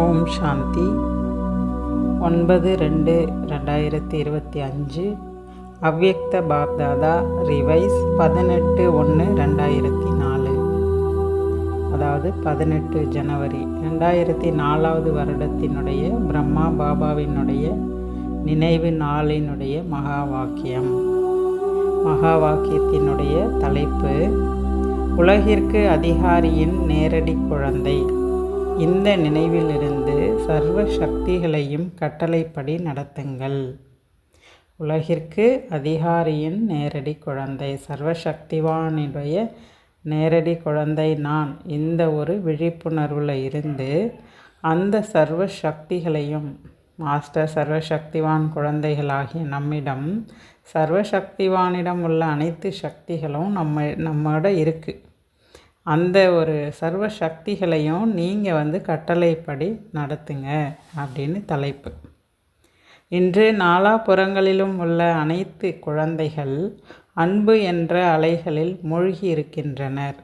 ஓம் சாந்தி. ஒன்பது ரெண்டு ரெண்டாயிரத்தி இருபத்தி அஞ்சு. அவ்யக்த பாப்தாதா ரிவைஸ் பதினெட்டு ஒன்று ரெண்டாயிரத்தி நாலு. அதாவது பதினெட்டு ஜனவரி ரெண்டாயிரத்தி நாலாவது வருடத்தினுடைய பிரம்மா பாபாவினுடைய நினைவு நாளினுடைய மகா வாக்கியம். மகா வாக்கியத்தினுடைய தலைப்பு உலகிற்கு அதிகாரியின் நேரடி குழந்தை. இந்த நினைவிலிருந்து சர்வ சக்திகளையும் கட்டளைப்படி நடத்துங்கள். உலகிற்கு அதிகாரியின் நேரடி குழந்தை சர்வசக்திவானுடைய நேரடி குழந்தை நான். இந்த ஒரு விழிப்புணர்வில் இருந்து அந்த சர்வ சக்திகளையும் மாஸ்டர் சர்வசக்திவான் குழந்தைகளாகிய நம்மிடம் சர்வசக்திவானிடம் உள்ள அனைத்து சக்திகளும் நம்ம நம்மோட இருக்குது அந்த ஒரு சர்வ சக்திகளையும் நீங்கள் வந்து கட்டளைப்படி நடத்துங்க அப்படின்னு தலைப்பு. இன்று நாலாபுறங்களிலும் உள்ள அனைத்து குழந்தைகள் அன்பு என்ற அலைகளில் மூழ்கி இருக்கின்றனர்.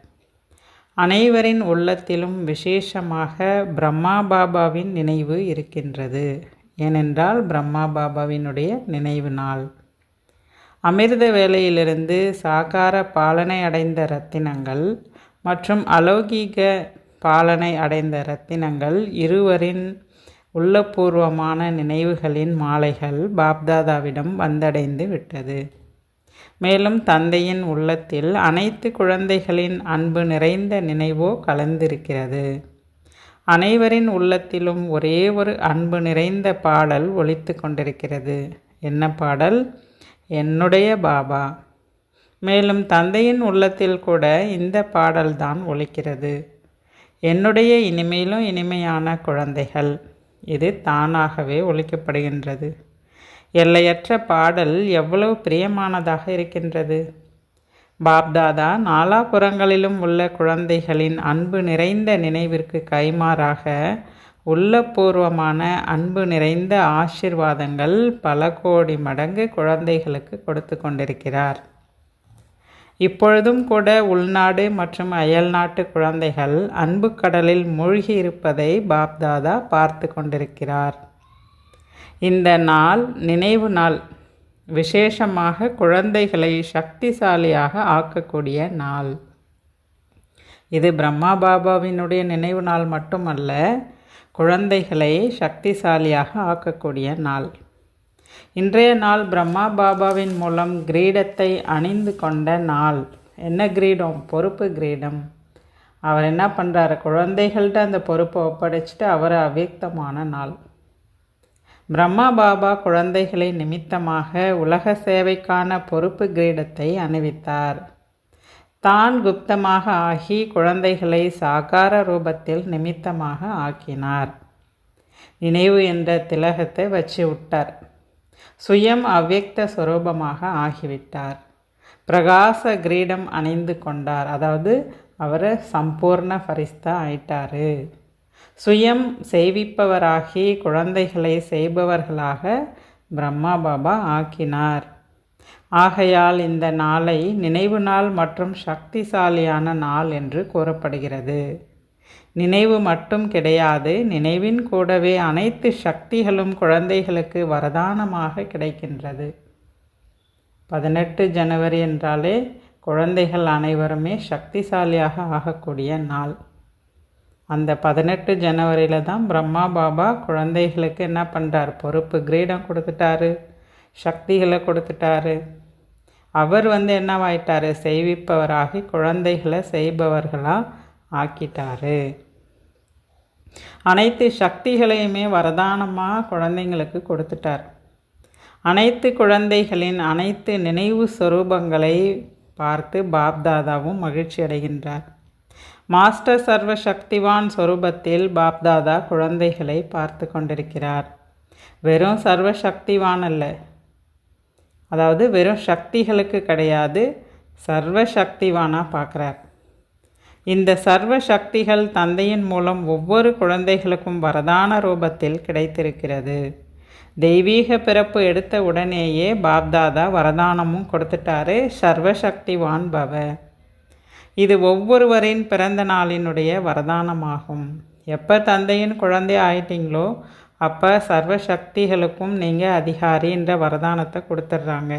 அனைவரின் உள்ளத்திலும் விசேஷமாக பிரம்மா பாபாவின் நினைவு இருக்கின்றது. ஏனென்றால் பிரம்மா பாபாவினுடைய நினைவு நாள். அமிர்த வேலையிலிருந்து சாகார பாலனை அடைந்த ரத்தினங்கள் மற்றும் அலௌகீக பாலனை அடைந்த ரத்தினங்கள் இருவரின் உள்ளபூர்வமான நினைவுகளின் மாலைகள் பாப்தாதாவிடம் வந்தடைந்து விட்டது. மேலும் தந்தையின் உள்ளத்தில் அனைத்து குழந்தைகளின் அன்பு நிறைந்த நினைவோ கலந்திருக்கிறது. அனைவரின் உள்ளத்திலும் ஒரே ஒரு அன்பு நிறைந்த பாடல் ஒழித்து கொண்டிருக்கிறது. என்ன பாடல்? என்னுடைய பாபா. மேலும் தந்தையின் உள்ளத்தில் கூட இந்த பாடல்தான் ஒலிக்கிறது. என்னுடைய இனிமையிலும் இனிமையான குழந்தைகள். இது தானாகவே ஒழிக்கப்படுகின்றது எல்லையற்ற பாடல் எவ்வளவு பிரியமானதாக இருக்கின்றது. பாப்தாதா நாலாபுறங்களிலும் உள்ள குழந்தைகளின் அன்பு நிறைந்த நினைவிற்கு கைமாறாக உள்ளபூர்வமான அன்பு நிறைந்த ஆசிர்வாதங்கள் பல கோடி மடங்கு குழந்தைகளுக்கு கொடுத்து கொண்டிருக்கிறார். இப்பொழுதும் கூட உள்நாடு மற்றும் அயல்நாட்டு குழந்தைகள் அன்பு கடலில் மூழ்கி இருப்பதை பாப்தாதா பார்த்து கொண்டிருக்கிறார். இந்த நாள் நினைவு நாள். விசேஷமாக குழந்தைகளை சக்திசாலியாக ஆக்கக்கூடிய நாள். இது பிரம்மா பாபாவினுடைய நினைவு நாள் மட்டுமல்ல குழந்தைகளை சக்திசாலியாக ஆக்கக்கூடிய நாள். இன்றைய நாள் பிரம்மா பாபாவின் மூலம் கிரீடத்தை அணிந்து கொண்ட நாள். என்ன கிரீடம்? பொறுப்பு கிரீடம். அவர் என்ன பண்ணுறாரு குழந்தைகள்கிட்ட அந்த பொறுப்பை ஒப்படைச்சிட்டு அவர் அவ்யக்தமான நாள். பிரம்மா பாபா குழந்தைகளை நிமித்தமாக உலக சேவைக்கான பொறுப்பு கிரீடத்தை அணிவித்தார். தான் குப்தமாக ஆகி குழந்தைகளை சாகார ரூபத்தில் நிமித்தமாக ஆக்கினார். நினைவு என்ற திலகத்தை வச்சு விட்டார். சுயம் அவ்யக்த சுரூபமாக ஆகிவிட்டார். பிரகாச கிரீடம் அணிந்து கொண்டார். அதாவது அவர் சம்பூர்ண ஃபரிஸ்தா ஆயிட்டாரு. சுயம் செய்விப்பவராகி குழந்தைகளை செய்பவர்களாக பிரம்மா பாபா ஆக்கினார். ஆகையால் இந்த நாளை நினைவு நாள் மற்றும் சக்திசாலியான நாள் என்று கூறப்படுகிறது. நினைவு மட்டும் கிடையாது. நினைவின் கூடவே அனைத்து சக்திகளும் குழந்தைகளுக்கு வரதானமாக கிடைக்கின்றது. பதினெட்டு ஜனவரி என்றாலே குழந்தைகள் அனைவருமே சக்திசாலியாக ஆகக்கூடிய நாள். அந்த பதினெட்டு ஜனவரியில் தான் பிரம்மா பாபா குழந்தைகளுக்கு என்ன பண்ணுறார் பொறுப்பு கிரீடம் கொடுத்துட்டாரு. சக்திகளை கொடுத்துட்டாரு. அவர் வந்து என்னவாயிட்டார்? செய்விப்பவராகி குழந்தைகளை செய்பவர்களாக ஆக்கிட்டாரு. அனைத்து சக்திகளையுமே வரதானமாக குழந்தைங்களுக்கு கொடுத்துட்டார். அனைத்து குழந்தைகளின் அனைத்து நினைவு சொரூபங்களை பார்த்து பாப்தாதாவும் மகிழ்ச்சி அடைகின்றார். மாஸ்டர் சர்வ சக்திவான் சொரூபத்தில் பாப்தாதா குழந்தைகளை பார்த்து கொண்டிருக்கிறார். வெறும் சர்வ சக்திவான் அல்ல அதாவது வெறும் சக்திகளுக்கு கிடையாது சர்வ சக்திவானாக பார்க்குறார். இந்த சர்வ சக்திகள் தந்தையின் மூலம் ஒவ்வொரு குழந்தைகளுக்கும் வரதான ரூபத்தில் கிடைத்திருக்கிறது. தெய்வீக பிறப்பு எடுத்த உடனேயே பாப்தாதா வரதானமும் கொடுத்துட்டாரு சர்வசக்திவான் பவ. இது ஒவ்வொருவரின் பிறந்த நாளினுடைய வரதானமாகும். எப்போ தந்தையின் குழந்தை ஆயிட்டீங்களோ அப்போ சர்வ சக்திகளுக்கும் நீங்கள் அதிகாரின்ற வரதானத்தை கொடுத்துட்றாங்க.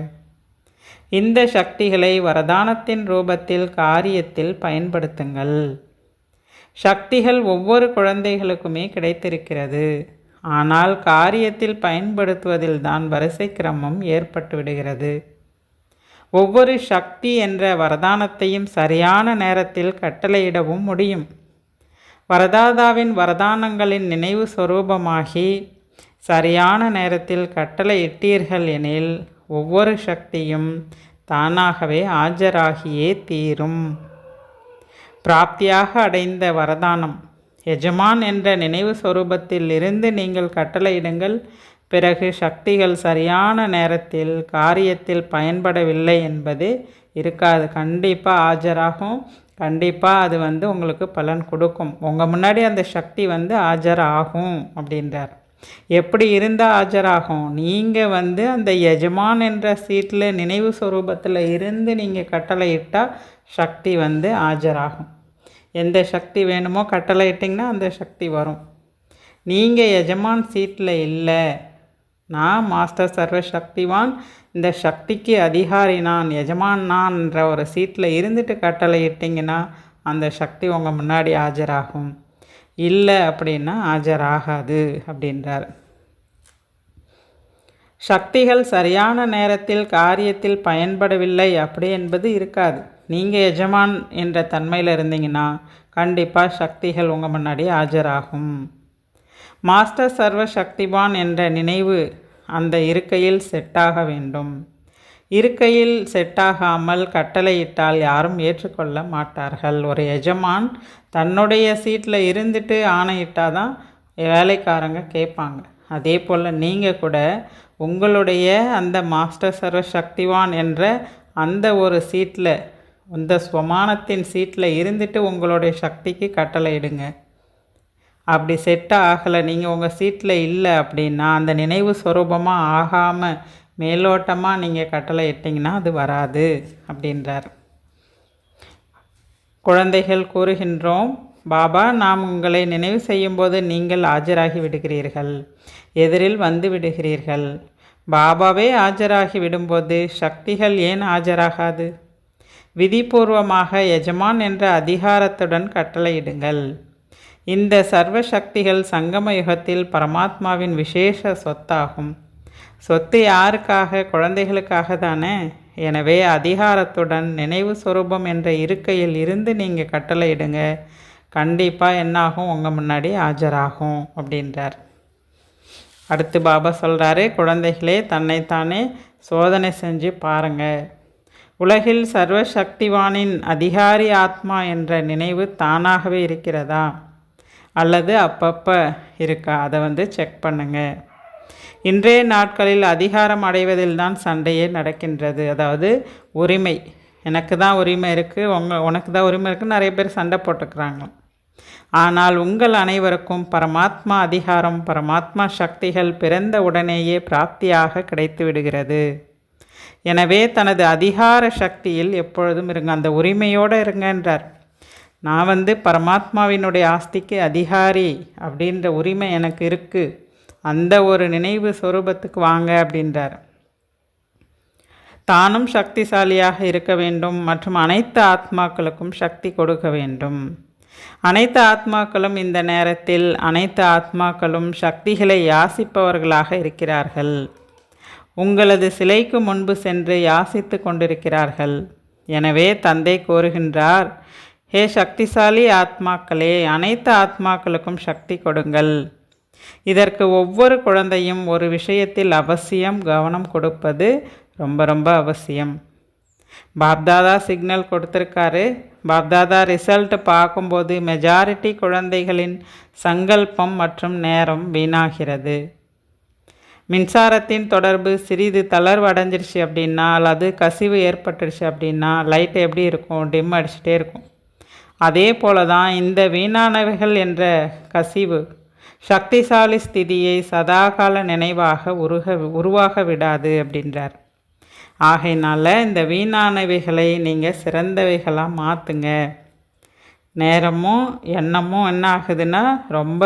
இந்த சக்திகளை வரதானத்தின் ரூபத்தில் காரியத்தில் பயன்படுத்துங்கள். சக்திகள் ஒவ்வொரு குழந்தைகளுக்குமே கிடைத்திருக்கிறது. ஆனால் காரியத்தில் பயன்படுத்துவதில் தான் வரிசை கிரமம் ஏற்பட்டு விடுகிறது. ஒவ்வொரு சக்தி என்ற வரதானத்தையும் சரியான நேரத்தில் கட்டளையிடவும் முடியும். வரதாதாவின் வரதானங்களின் நினைவு சொரூபமாகி சரியான நேரத்தில் கட்டளையிட்டீர்கள் எனில் ஒவ்வொரு சக்தியும் தானாகவே ஆஜராகியே தீரும். பிராப்தியாக அடைந்த வரதானம். எஜமான் என்ற நினைவு சொரூபத்தில் இருந்து நீங்கள் கட்டளையிடுங்கள். பிறகு சக்திகள் சரியான நேரத்தில் காரியத்தில் பயன்படவில்லை என்பது இருக்காது. கண்டிப்பாக ஆஜராகும். கண்டிப்பாக அது வந்து உங்களுக்கு பலன் கொடுக்கும். உங்கள் முன்னாடி அந்த சக்தி வந்து ஆஜராகும் அப்படின்றார். எப்படி இருந்தால் ஆஜராகும்? நீங்கள் வந்து அந்த எஜமான் என்ற சீட்டில் நினைவு சுரூபத்தில் இருந்து நீங்கள் கட்டளையிட்டால் சக்தி வந்து ஆஜராகும். எந்த சக்தி வேணுமோ கட்டளையிட்டிங்கன்னா அந்த சக்தி வரும். நீங்கள் எஜமான் சீட்டில் இல்லை. நான் மாஸ்டர் சர்வ சக்திவான் இந்த சக்திக்கு அதிகாரி நான் எஜமான் நான்ன்ற ஒரு சீட்டில் இருந்துட்டு கட்டளை இட்டிங்கன்னா அந்த சக்தி உங்கள் முன்னாடி ஆஜராகும். இல்லை அப்படின்னா ஆஜராகாது அப்படின்றார். சக்திகள் சரியான நேரத்தில் காரியத்தில் பயன்படவில்லை அப்படி என்பது இருக்காது. நீங்கள் எஜமான் என்ற தன்மையில் இருந்தீங்கன்னா கண்டிப்பாக சக்திகள் உங்கள் முன்னாடி ஆஜராகும். மாஸ்டர் சர்வ சக்திவான் என்ற நினைவு அந்த இருக்கையில் செட்டாக வேண்டும். இருக்கையில் செட்டாகாமல் கட்டளையிட்டால் யாரும் ஏற்றுக்கொள்ள மாட்டார்கள். ஒரு எஜமான் தன்னுடைய சீட்டில் இருந்துட்டு ஆணையிட்டால் தான் வேலைக்காரங்க கேட்பாங்க. அதே போல் நீங்கள் கூட உங்களுடைய அந்த மாஸ்டர் சர்வ சக்திவான் என்ற அந்த ஒரு சீட்டில் அந்த ஸ்வமானத்தின் சீட்டில் இருந்துட்டு உங்களுடைய சக்திக்கு கட்டளையிடுங்க. அப்படி செட் ஆகலை நீங்கள் உங்கள் சீட்டில் இல்லை அப்படின்னா அந்த நினைவு சுரூபமாக ஆகாமல் மேலோட்டமாக நீங்கள் கட்டளை இட்டிங்கன்னா அது வராது அப்படின்றார். குழந்தைகள் கூறுகின்றோம் பாபா நாம் உங்களை நினைவு செய்யும்போது நீங்கள் ஆஜராகி விடுகிறீர்கள் எதிரில் வந்து விடுகிறீர்கள். பாபாவே ஆஜராகி விடும்போது சக்திகள் ஏன் ஆஜராகாது? விதிபூர்வமாக எஜமான் என்ற அதிகாரத்துடன் கட்டளையிடுங்கள் இந்த சர்வ சக்திகள் சங்கம யுகத்தில் பரமாத்மாவின் விசேஷ சொத்தாகும். சொத்து யாருக்காக குழந்தைகளுக்காக தானே? எனவே அதிகாரத்துடன் நினைவு சுரூபம் என்ற இருக்கையில் இருந்து நீங்கள் கட்டளையிடுங்க கண்டிப்பாக என்னாகும்? உங்கள் முன்னாடி ஆஜராகும் அப்படின்றார். அடுத்து பாபா சொல்கிறாரு குழந்தைகளே தன்னைத்தானே சோதனை செஞ்சு பாருங்கள் உலகில் சர்வ சக்திவானின் அதிகாரி ஆத்மா என்ற நினைவு தானாகவே இருக்கிறதா? அல்லது அப்பப்போ இருக்கா? அதை வந்து செக் பண்ணுங்கள் இன்றைய நாட்களில் அதிகாரம் அடைவதில் தான் சண்டையே நடக்கின்றது. அதாவது உரிமை. எனக்கு தான் உரிமை இருக்குது உங்கள் உனக்கு தான் உரிமை இருக்குது நிறைய பேர் சண்டை போட்டுக்கிறாங்க. ஆனால் உங்கள் அனைவருக்கும் பரமாத்மா அதிகாரம் பரமாத்மா சக்திகள் பிறந்த உடனேயே பிராப்தியாக கிடைத்து விடுகிறது. எனவே தனது அதிகார சக்தியில் எப்பொழுதும் இருங்க அந்த உரிமையோடு இருங்கன்றார். நான் வந்து பரமாத்மாவினுடைய ஆஸ்திக்கு அதிகாரி அப்படின்ற உரிமை எனக்கு இருக்குது அந்த ஒரு நினைவு சொரூபத்துக்கு வாங்க அப்படின்றார். தானும் சக்திசாலியாக இருக்க வேண்டும் மற்றும் அனைத்து ஆத்மாக்களுக்கும் சக்தி கொடுக்க வேண்டும். அனைத்து ஆத்மாக்களும் இந்த நேரத்தில் அனைத்து ஆத்மாக்களும் சக்திகளை யாசிப்பவர்களாக இருக்கிறார்கள். உங்களது சிலைக்கு முன்பு சென்று யாசித்து கொண்டிருக்கிறார்கள். எனவே தந்தை கோருகின்றார் ஹே சக்திசாலி ஆத்மாக்களே அனைத்து ஆத்மாக்களுக்கும் சக்தி கொடுங்கள். இதற்கு ஒவ்வொரு குழந்தையும் ஒரு விஷயத்தில் அவசியம் கவனம் கொடுப்பது ரொம்ப ரொம்ப அவசியம். பாப்தாதா சிக்னல் கொடுத்துருக்காரு. பாப்தாதா ரிசல்ட் பார்க்கும்போது மெஜாரிட்டி குழந்தைகளின் சங்கல்பம் மற்றும் நேரம் வீணாகிறது. மின்சாரத்தின் தொடர்பு சிறிது தளர்வு அடைஞ்சிருச்சு அப்படின்னா அல்லது கசிவு ஏற்பட்டுருச்சு அப்படின்னா லைட் எப்படி இருக்கும்? டிம் அடிச்சுட்டே இருக்கும். அதே போல தான் இந்த வீணானவைகள் என்ற கசிவு சக்திசாலி ஸ்திதியை சதாகால நினைவாக உருக உருவாக விடாது அப்படின்றார். ஆகையினால இந்த வீணானவைகளை நீங்கள் சிறந்தவைகளாக மாற்றுங்க நேரமும் எண்ணமும் என்ன ஆகுதுன்னா ரொம்ப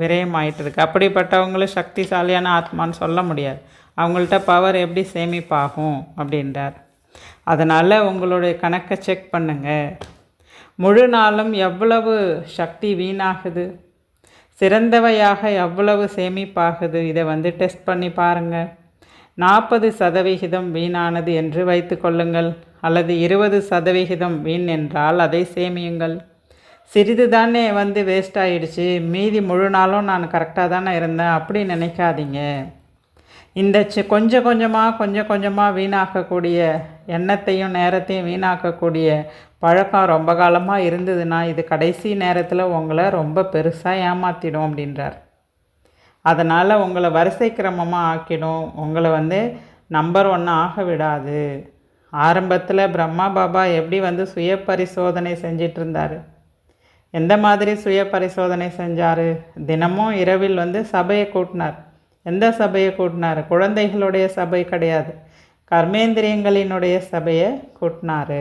விரயமாயிட்டு இருக்கு அப்படிப்பட்டவங்களும் சக்திசாலியான ஆத்மான்னு சொல்ல முடியாது. அவங்கள்ட்ட பவர் எப்படி சேமிப்பாகும் அப்படின்றார். அதனால் உங்களுடைய கணக்கை செக் பண்ணுங்கள் முழு நாளும் எவ்வளவு சக்தி வீணாகுது? சிறந்தவையாக எவ்வளவு சேமிப்பாகுது? இதை வந்து டெஸ்ட் பண்ணி பாருங்கள் நாற்பது சதவிகிதம் வீணானது என்று வைத்துக்கொள்ளுங்கள் அல்லது இருபது சதவிகிதம் வீண் என்றால் அதை சேமியுங்கள். சிறிது தானே வந்து வேஸ்ட் ஆயிடுச்சு. மீதி முழு நாளும் நான் கரெக்டாக தானே இருந்தேன். அப்படி நினைக்காதீங்க. இந்த சி கொஞ்சம் கொஞ்சமாக கொஞ்சம் கொஞ்சமாக வீணாக்கக்கூடிய எண்ணத்தையும் நேரத்தையும் வீணாக்கக்கூடிய பழக்கம் ரொம்ப காலமாக இருந்ததுன்னா இது கடைசி நேரத்தில் உங்களை ரொம்ப பெருசாக ஏமாற்றிடும் அப்படின்றார். அதனால் உங்களை வரிசை கிரமமாக ஆக்கிடும். உங்களை வந்து நம்பர் ஒன்று ஆக விடாது. ஆரம்பத்தில் பிரம்மா பாபா எப்படி வந்து சுய பரிசோதனை செஞ்சிட்டு இருந்தார்? எந்த மாதிரி சுய பரிசோதனை செஞ்சார்? தினமும் இரவில் வந்து சபையை கூட்டினார். எந்த சபையை கூட்டினார்? குழந்தைகளுடைய சபை கிடையாது. கர்மேந்திரியங்களினுடைய சபையை கூட்டினார்.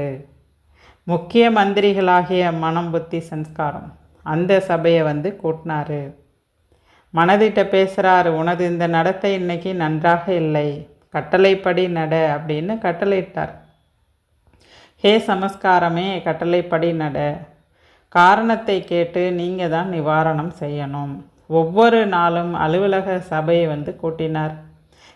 முக்கிய மந்திரிகளாகிய மனம் புத்தி சன்ஸ்காரம் அந்த சபையை வந்து கூட்டினாரு. மனதிட்ட பேசுகிறாரு உனது இந்த நடத்தை இன்னைக்கு நன்றாக இல்லை. கட்டளைப்படி நட அப்படின்னு கட்டளையிட்டார். ஹே சமஸ்காரமே கட்டளைப்படி நட. காரணத்தை கேட்டு நீங்கள் தான் நிவாரணம் செய்யணும். ஒவ்வொரு நாளும் அலுவலக சபையை வந்து கூட்டினார்.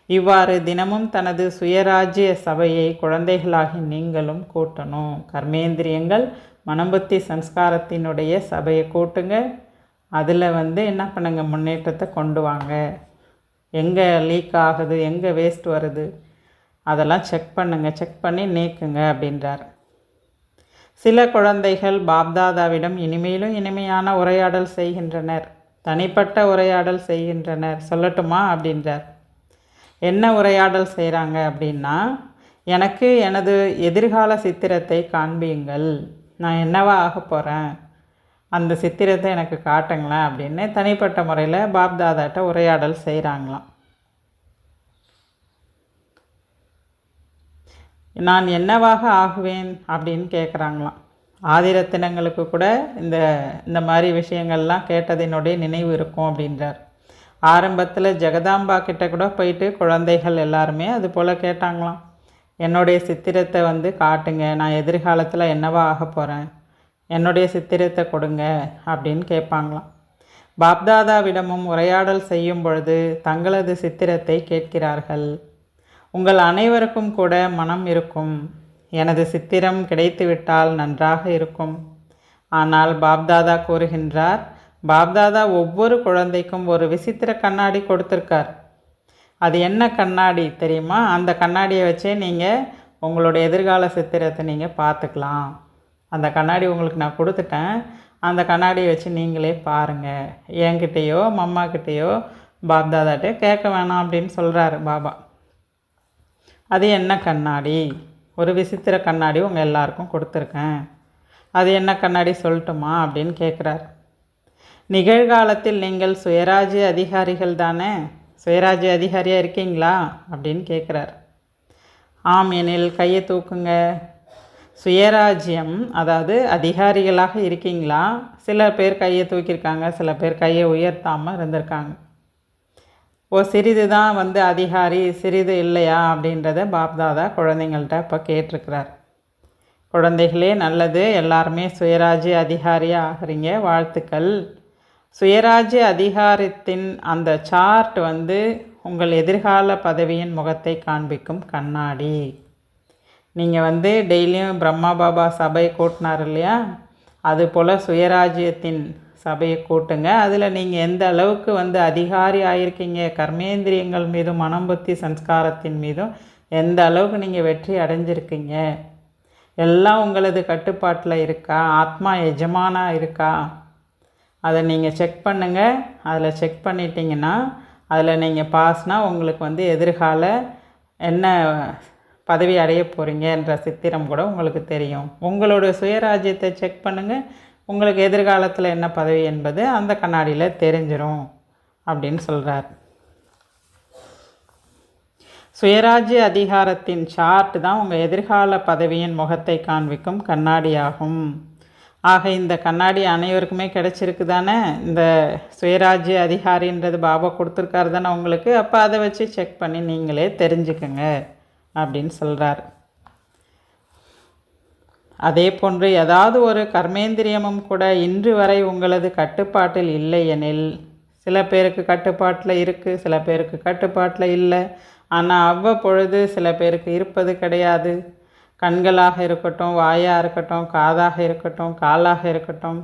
இவ்வாறு தினமும் தனது சுயராஜ்ய சபையை குழந்தைகளாகி நீங்களும் கூட்டணும். கர்மேந்திரியங்கள் மனம்புத்தி சம்ஸ்காரத்தினுடைய சபையை கூட்டுங்க. அதில் வந்து என்ன பண்ணுங்க? முன்னேற்றத்தை கொண்டு வாங்க. எங்கே லீக் ஆகுது? எங்கே வேஸ்ட் வருது? அதெல்லாம் செக் பண்ணுங்கள் செக் பண்ணி நீக்குங்க அப்படின்றார். சில குழந்தைகள் பாப்தாதாவிடம் இனிமேலும் இனிமையான உரையாடல் செய்கின்றனர். தனிப்பட்ட உரையாடல் செய்கின்றனர். சொல்லட்டுமா? அப்படின்றார். என்ன உரையாடல் செய்கிறாங்க அப்படின்னா எனக்கு எனது எதிர்கால சித்திரத்தை காண்பியுங்கள் நான் என்னவா ஆக போகிறேன் அந்த சித்திரத்தை எனக்கு காட்டுங்களேன் அப்படின்னு தனிப்பட்ட முறையில் பாப்தாதாட்ட உரையாடல் செய்கிறாங்களாம் நான் என்னவாக ஆகுவேன் அப்படின்னு கேட்குறாங்களாம் ஆதிரத்தினங்களுக்கு கூட இந்த இந்த மாதிரி விஷயங்கள்லாம் கேட்டதினுடைய நினைவு இருக்கும் அப்படின்றார். ஆரம்பத்தில் ஜெகதாம்பா கிட்ட கூட போயிட்டு குழந்தைகள் எல்லாருமே அது போல் கேட்டாங்களாம். என்னுடைய சித்திரத்தை வந்து காட்டுங்க நான் எதிர்காலத்தில் என்னவா ஆக போகிறேன் என்னுடைய சித்திரத்தை கொடுங்க அப்படின்னு கேட்பாங்களாம். பாப்தாதாவிடமும் உரையாடல் செய்யும் பொழுது தங்களது சித்திரத்தை கேட்கிறார்கள். உங்கள் அனைவருக்கும் கூட மனம் இருக்கும் எனது சித்திரம் கிடைத்துவிட்டால் நன்றாக இருக்கும். ஆனால் பாப்தாதா கூறுகின்றார் பாப்தாதா ஒவ்வொரு குழந்தைக்கும் ஒரு விசித்திர கண்ணாடி கொடுத்துருக்கார். அது என்ன கண்ணாடி தெரியுமா? அந்த கண்ணாடியை வச்சே நீங்கள் உங்களுடைய எதிர்கால சித்திரத்தை நீங்கள் பார்த்துக்கலாம். அந்த கண்ணாடி உங்களுக்கு நான் கொடுத்துட்டேன். அந்த கண்ணாடியை வச்சு நீங்களே பாருங்கள் என்கிட்டேயோ மம்மாக்கிட்டேயோ பாப்தாதாட்டே கேட்க வேணாம் அப்படின்னு சொல்கிறாரு பாபா. அது என்ன கண்ணாடி? ஒரு விசித்திர கண்ணாடி உங்கள் எல்லாருக்கும் கொடுத்துருக்கேன். அது என்ன கண்ணாடி சொல்லட்டுமா அப்படின்னு கேட்குறார் நிகழ்காலத்தில் நீங்கள் சுயராஜ்ய அதிகாரிகள் தானே? சுயராஜ்ய அதிகாரியாக இருக்கீங்களா? அப்படின்னு கேட்குறார் ஆம் எனில் கையை தூக்குங்க. சுயராஜ்யம் அதாவது அதிகாரிகளாக இருக்கீங்களா? சில பேர் கையை தூக்கியிருக்காங்க சில பேர் கையை உயர்த்தாமல் இருந்திருக்காங்க. ஓ சிறிது தான் வந்து அதிகாரி சிறிது இல்லையா அப்படின்றத பாப்தாதா குழந்தைங்கள்ட்ட இப்போ கேட்டிருக்கிறார். குழந்தைகளே நல்லது. எல்லாருமே சுயராஜ்ய அதிகாரியாக ஆகிறீங்க. வாழ்த்துக்கள். சுயராஜ்ய அதிகாரத்தின் அந்த சார்ட் வந்து உங்கள் எதிர்கால பதவியின் முகத்தை காண்பிக்கும் கண்ணாடி. நீங்கள் வந்து டெய்லியும் பிரம்மா பாபா சபை கூட்டினார் இல்லையா? அது போல் சுயராஜ்யத்தின் சபையை கூட்டுங்க. அதில் நீங்கள் எந்த அளவுக்கு வந்து அதிகாரி ஆயிருக்கீங்க கர்மேந்திரியங்கள் மீதும் மனம் புத்தி சன்ஸ்காரத்தின் மீதும் எந்த அளவுக்கு நீங்கள் வெற்றி அடைஞ்சிருக்கீங்க? எல்லாம் உங்களது கட்டுப்பாட்டில் இருக்கா? ஆத்மா எஜமானாக இருக்கா? அதை நீங்கள் செக் பண்ணுங்கள் அதில் செக் பண்ணிட்டீங்கன்னா அதில் நீங்கள் பாஸ்னால் உங்களுக்கு வந்து எதிர்கால என்ன பதவி அடைய போகிறீங்கன்ற சித்திரம் கூட உங்களுக்கு தெரியும். உங்களோட சுயராஜ்யத்தை செக் பண்ணுங்கள் உங்களுக்கு எதிர்காலத்தில் என்ன பதவி என்பது அந்த கண்ணாடியில் தெரிஞ்சிடும் அப்படின்னு சொல்கிறார் சுயராஜ்ய அதிகாரத்தின் சார்ட் தான் உங்கள் எதிர்கால பதவியின் முகத்தை காண்பிக்கும் கண்ணாடியாகும். ஆக இந்த கண்ணாடி அனைவருக்குமே கிடைச்சிருக்கு தானே? இந்த சுயராஜ்ய அதிகாரின்றது பாபா கொடுத்துருக்காரு தானே உங்களுக்கு? அப்போ அதை வச்சு செக் பண்ணி நீங்களே தெரிஞ்சுக்கங்க அப்படின்னு சொல்கிறார் அதே போன்று ஏதாவது ஒரு கர்மேந்திரியமும் கூட இன்று வரை உங்களது கட்டுப்பாட்டில் இல்லை எனில் சில பேருக்கு கட்டுப்பாட்டில் இருக்குது சில பேருக்கு கட்டுப்பாட்டில் இல்லை. ஆனால் அவ்வப்பொழுது சில பேருக்கு இருப்பது கிடையாது. கண்களாக இருக்கட்டும் வாயாக இருக்கட்டும் காதாக இருக்கட்டும் காலாக இருக்கட்டும்.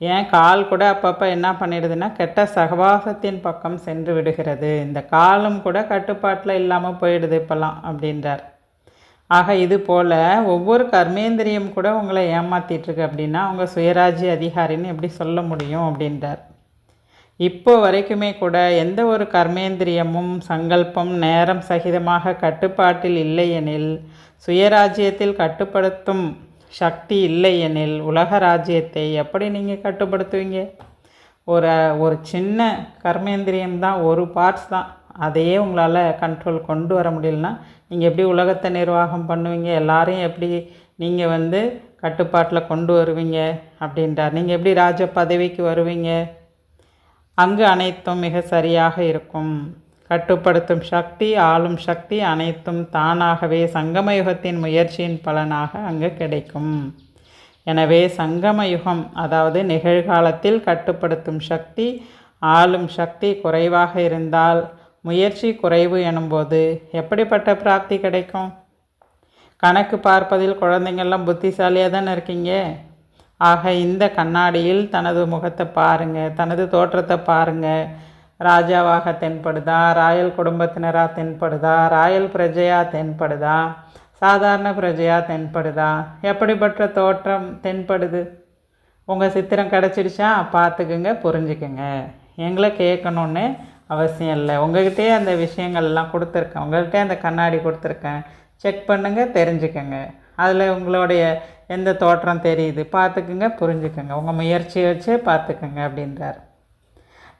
ஏன்? கால் கூட அப்பப்போ என்ன பண்ணிடுதுன்னா கெட்ட சகவாசத்தின் பக்கம் சென்று விடுகிறது. இந்த காலும் கூட கட்டுப்பாட்டில் இல்லாமல் போயிடுது இப்போல்லாம் அப்படின்றார். ஆக இது போல் ஒவ்வொரு கர்மேந்திரியம் கூட உங்களை ஏமாத்திட்டுருக்கு அப்படின்னா அவங்க சுயராஜ்ய அதிகாரின்னு எப்படி சொல்ல முடியும் அப்படின்றார். இப்போ வரைக்குமே கூட எந்த ஒரு கர்மேந்திரியமும் சங்கல்பம் நேரம் சகிதமாக கட்டுப்பாட்டில் இல்லை எனில் சுயராஜ்யத்தில் கட்டுப்படுத்தும் சக்தி இல்லை எனில் உலக ராஜ்யத்தை எப்படி நீங்கள் கட்டுப்படுத்துவீங்க? ஒரு ஒரு சின்ன கர்மேந்திரியம் தான் ஒரு பார்ட்ஸ் தான். அதையே உங்களால் கண்ட்ரோல் கொண்டு வர முடியலன்னா நீங்கள் எப்படி உலகத்தை நிர்வாகம் பண்ணுவீங்க? எல்லாரையும் எப்படி நீங்கள் வந்து கட்டுப்பாட்டில் கொண்டு வருவீங்க? அப்படின்றார். நீங்கள் எப்படி ராஜ பதவிக்கு வருவீங்க? அங்கு அனைத்தும் மிக சரியாக இருக்கும். கட்டுப்படுத்தும் சக்தி ஆளும் சக்தி அனைத்தும் தானாகவே சங்கமயுகத்தின் முயற்சியின் பலனாக அங்கு கிடைக்கும். எனவே சங்கம யுகம் அதாவது நிகழ்காலத்தில் கட்டுப்படுத்தும் சக்தி ஆளும் சக்தி குறைவாக இருந்தால் முயற்சி குறைவு எனும்போது எப்படிப்பட்ட பிராப்தி கிடைக்கும்? கணக்கு பார்ப்பதில் குழந்தைங்கள்லாம் புத்திசாலியாக தானே இருக்கீங்க? ஆக இந்த கண்ணாடியில் தனது முகத்தை பாருங்கள் தனது தோற்றத்தை பாருங்கள் ராஜாவாக தென்படுதா ராயல் குடும்பத்தினராக தென்படுதா ராயல் பிரஜையாக தென்படுதா சாதாரண பிரஜையாக தென்படுதா எப்படிப்பட்ட தோற்றம் தென்படுது? உங்கள் சித்திரம் கிடச்சிடுச்சா? பார்த்துக்குங்க புரிஞ்சுக்குங்க. எங்களை கேட்கணுன்னு அவசியம் இல்லை. உங்கள்கிட்டயே அந்த விஷயங்கள்லாம் கொடுத்துருக்கேன். உங்கள்கிட்டயே அந்த கண்ணாடி கொடுத்துருக்கேன். செக் பண்ணுங்கள் தெரிஞ்சுக்கங்க. அதில் உங்களுடைய எந்த தோற்றம் தெரியுது பார்த்துக்குங்க புரிஞ்சுக்கங்க. உங்கள் முயற்சியை வச்சே பார்த்துக்குங்க அப்படின்றார்.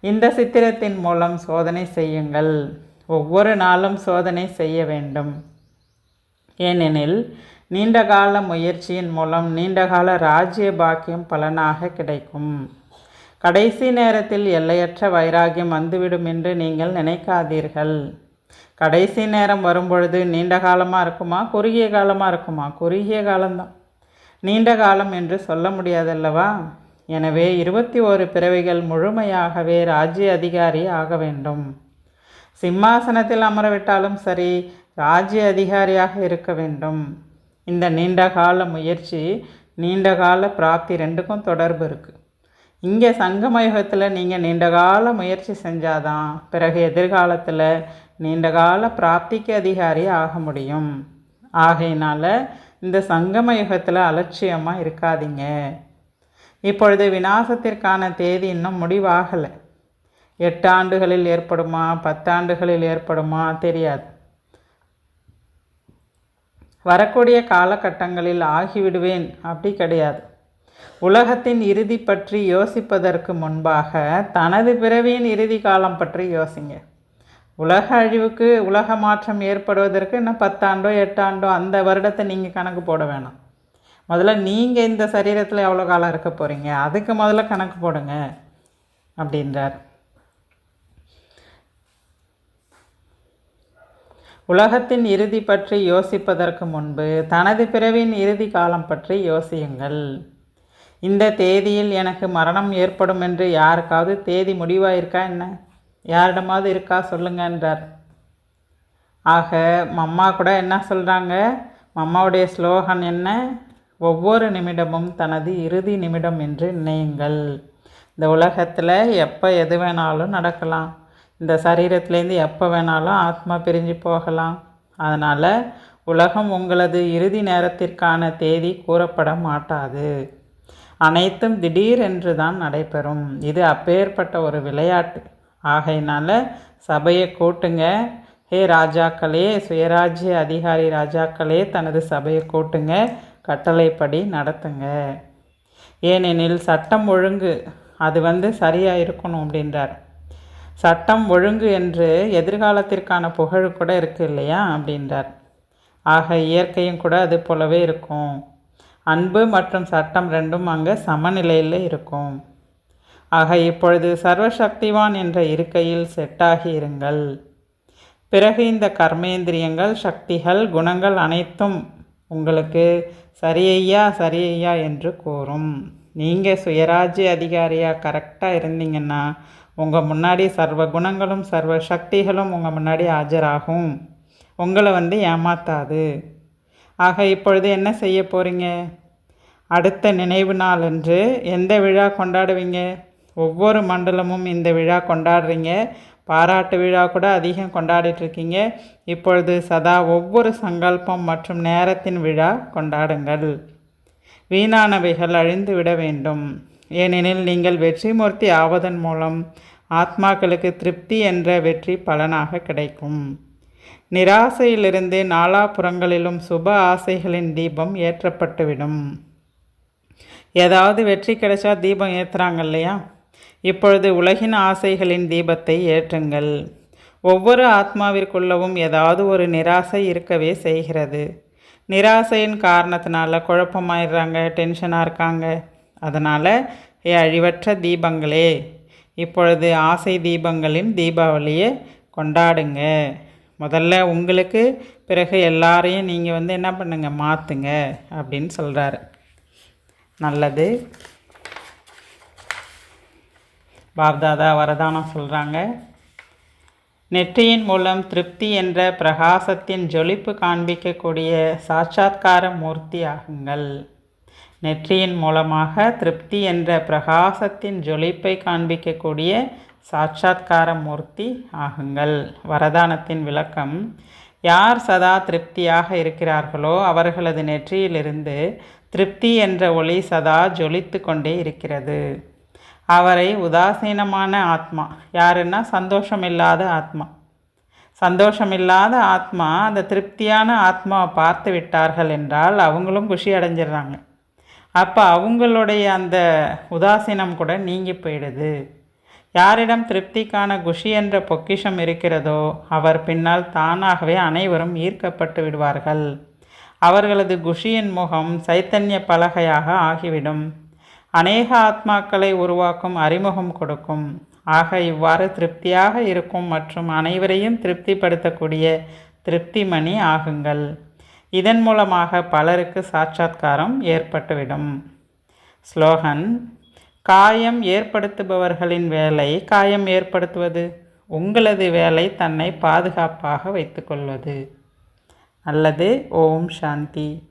இந்த சித்திரத்தின் மூலம் சோதனை செய்யுங்கள். ஒவ்வொரு நாளும் சோதனை செய்ய வேண்டும். ஏனெனில் நீண்டகால முயற்சியின் மூலம் நீண்டகால ராஜ்ய பாக்கியம் பலனாக கிடைக்கும். கடைசி நேரத்தில் எல்லையற்ற வைராகியம் வந்துவிடும் என்று நீங்கள் நினைக்காதீர்கள். கடைசி நேரம் வரும்பொழுது நீண்ட காலமாக இருக்குமா? குறுகிய காலமாக இருக்குமா? குறுகிய காலம்தான். நீண்ட காலம் என்று சொல்ல முடியாதல்லவா? எனவே இருபத்தி ஓரு பிறவிகள் முழுமையாகவே ராஜ்ய அதிகாரி ஆக வேண்டும். சிம்மாசனத்தில் அமரவிட்டாலும் சரி ராஜ்ய அதிகாரியாக இருக்க வேண்டும். இந்த நீண்ட கால முயற்சி நீண்ட கால பிராப்தி ரெண்டுக்கும் தொடர்பு இருக்குது இங்கே சங்கமயுகத்தில் நீங்கள் நீண்ட கால முயற்சி செஞ்சாதான் பிறகு எதிர்காலத்தில் நீண்ட கால பிராப்திக்கு அதிகாரி ஆக முடியும். ஆகையினால இந்த சங்கம யுகத்தில் அலட்சியமாக இருக்காதீங்க. இப்பொழுது விநாசத்திற்கான தேதி இன்னும் முடிவாகலை. எட்டு ஆண்டுகளில் ஏற்படுமா பத்தாண்டுகளில் ஏற்படுமா தெரியாது. வரக்கூடிய காலகட்டங்களில் ஆகிவிடுவேன் அப்படி கிடையாது. உலகத்தின் இறுதி பற்றி யோசிப்பதற்கு முன்பாக தனது பிறவியின் இறுதி காலம் பற்றி யோசிங்க. உலக அழிவுக்கு உலக மாற்றம் ஏற்படுவதற்கு இன்னும் பத்தாண்டோ எட்டாண்டோ அந்த வருடத்தை நீங்கள் கணக்கு போட வேணாம். முதல்ல நீங்கள் இந்த சரீரத்தில் எவ்வளோ காலம் இருக்க போகிறீங்க அதுக்கு முதல்ல கணக்கு போடுங்க அப்படின்றார். உலகத்தின் இறுதி பற்றி யோசிப்பதற்கு முன்பு தனது பிறவின் இறுதி காலம் பற்றி யோசியுங்கள். இந்த தேதியில் எனக்கு மரணம் ஏற்படும் என்று யாருக்காவது தேதி முடிவாயிருக்கா என்ன? யாரிடமாவது இருக்கா? சொல்லுங்கன்றார் ஆக மம்மா கூட என்ன சொல்கிறாங்க மம்மாவுடைய ஸ்லோகன் என்ன? ஒவ்வொரு நிமிடமும் தனது இறுதி நிமிடம் என்று நினையுங்கள். இந்த உலகத்தில் எப்போ எது வேணாலும் நடக்கலாம். இந்த சரீரத்துலேருந்து எப்போ வேணாலும் ஆத்மா பிரிஞ்சு போகலாம். அதனால் உலகம் உங்களது இறுதி நேரத்திற்கான தேதி கூறப்பட மாட்டாது. அனைத்தும் திடீரென்று தான் நடைபெறும். இது அப்பேற்பட்ட ஒரு விளையாட்டு. ஆகையினால சபையை கூட்டுங்க. ஹே ராஜாக்களே சுயராஜ்ய அதிகாரி ராஜாக்களே தனது சபையை கூட்டுங்க. கட்டளைப்படி நடத்துங்க. ஏனெனில் சட்டம் ஒழுங்கு அது வந்து சரியாக இருக்கணும் அப்படின்றார். சட்டம் ஒழுங்கு என்று எதிர்காலத்திற்கான புகழ் கூட இருக்குது இல்லையா அப்படின்றார். ஆக இயற்கையும் கூட அது போலவே இருக்கும். அன்பு மற்றும் சட்டம் ரெண்டும் அங்கே சமநிலையில் இருக்கும். ஆக இப்பொழுது சர்வசக்திவான் என்ற இருக்கையில் செட்டாகி இருங்கள் பிறகு இந்த கர்மேந்திரியங்கள் சக்திகள் குணங்கள் அனைத்தும் உங்களுக்கு சரியையா சரியையா என்று கூறும். நீங்கள் சுயராஜ்ய அதிகாரியாக கரெக்டாக இருந்தீங்கன்னா உங்கள் முன்னாடி சர்வ குணங்களும் சர்வ சக்திகளும் உங்கள் முன்னாடி ஆஜராகும். உங்களை வந்து ஏமாத்தாது. ஆக இப்பொழுது என்ன செய்ய போகிறீங்க அடுத்த நினைவு நாள் என்று எந்த விழா கொண்டாடுவீங்க? ஒவ்வொரு மண்டலமும் இந்த விழா கொண்டாடுறீங்க. பாராட்டு விழா கூட அதிகம் கொண்டாடிட்டுருக்கீங்க. இப்பொழுது சதா ஒவ்வொரு சங்கல்பம் மற்றும் நேரத்தின் விழா கொண்டாடுங்கள். வீணானவைகள் அழிந்து விட வேண்டும். ஏனெனில் நீங்கள் வெற்றிமூர்த்தி ஆவதன் மூலம் ஆத்மாக்களுக்கு திருப்தி என்ற வெற்றி பலனாக கிடைக்கும். நிராசையிலிருந்து நாலாபுறங்களிலும் சுப ஆசைகளின் தீபம் ஏற்றப்பட்டுவிடும். ஏதாவது வெற்றி கிடைச்சா தீபம் ஏற்றுறாங்க இல்லையா இப்பொழுது உலகின் ஆசைகளின் தீபத்தை ஏற்றுங்கள். ஒவ்வொரு ஆத்மாவிற்குள்ளவும் ஏதாவது ஒரு நிராசை இருக்கவே செய்கிறது. நிராசையின் காரணத்தினால குழப்பமாயிடுறாங்க டென்ஷனாக இருக்காங்க. அதனால் ஏ அழிவற்ற தீபங்களே இப்பொழுது ஆசை தீபங்களின் தீபாவளியை கொண்டாடுங்க. முதல்ல உங்களுக்கு பிறகு எல்லாரையும் நீங்கள் வந்து என்ன பண்ணுங்கள் மாற்றுங்க அப்படின்னு சொல்கிறாரு நல்லது. பாப்தாதா வரதானம் சொல்கிறாங்க நெற்றியின் மூலம் திருப்தி என்ற பிரகாசத்தின் ஜொலிப்பு காண்பிக்கக்கூடிய சாட்சாத்கார மூர்த்தி ஆகுங்கள் நெற்றியின் மூலமாக திருப்தி என்ற பிரகாசத்தின் ஜொலிப்பை காண்பிக்கக்கூடிய சாட்சாத்கார மூர்த்தி ஆகுங்கள். வரதானத்தின் விளக்கம் யார் சதா திருப்தியாக இருக்கிறார்களோ அவர்களது நெற்றியிலிருந்து திருப்தி என்ற ஒளி சதா ஜொலித்து கொண்டே இருக்கிறது. அவரை உதாசீனமான ஆத்மா யாருன்னா சந்தோஷமில்லாத ஆத்மா. சந்தோஷமில்லாத ஆத்மா அந்த திருப்தியான ஆத்மாவை பார்த்து விட்டார்கள் என்றால் அவங்களும் குஷி அடைஞ்சிடுறாங்க. அப்போ அவங்களுடைய அந்த உதாசீனம் கூட நீங்கி போயிடுது. யாரிடம் திருப்திக்கான குஷி என்ற பொக்கிஷம் இருக்கிறதோ அவர் பின்னால் தானாகவே அனைவரும் ஈர்க்கப்பட்டு விடுவார்கள். அவர்களது குஷியின் முகம் சைத்தன்ய பலகையாக ஆகிவிடும். அநேக ஆத்மாக்களை உருவாக்கும் அறிமுகம் கொடுக்கும். ஆக இவ்வாறு திருப்தியாக இருக்கும் மற்றும் அனைவரையும் திருப்திப்படுத்தக்கூடிய திருப்திமணி ஆகுங்கள். இதன் மூலமாக பலருக்கு சாட்சாத்காரம் ஏற்பட்டுவிடும். ஸ்லோகன் காயம் ஏற்படுத்துபவர்களின் வேலை காயம் ஏற்படுத்துவது. உங்களது வேலை தன்னை பாதுகாப்பாக வைத்துக்கொள்வது. அல்லது ஓம் சாந்தி.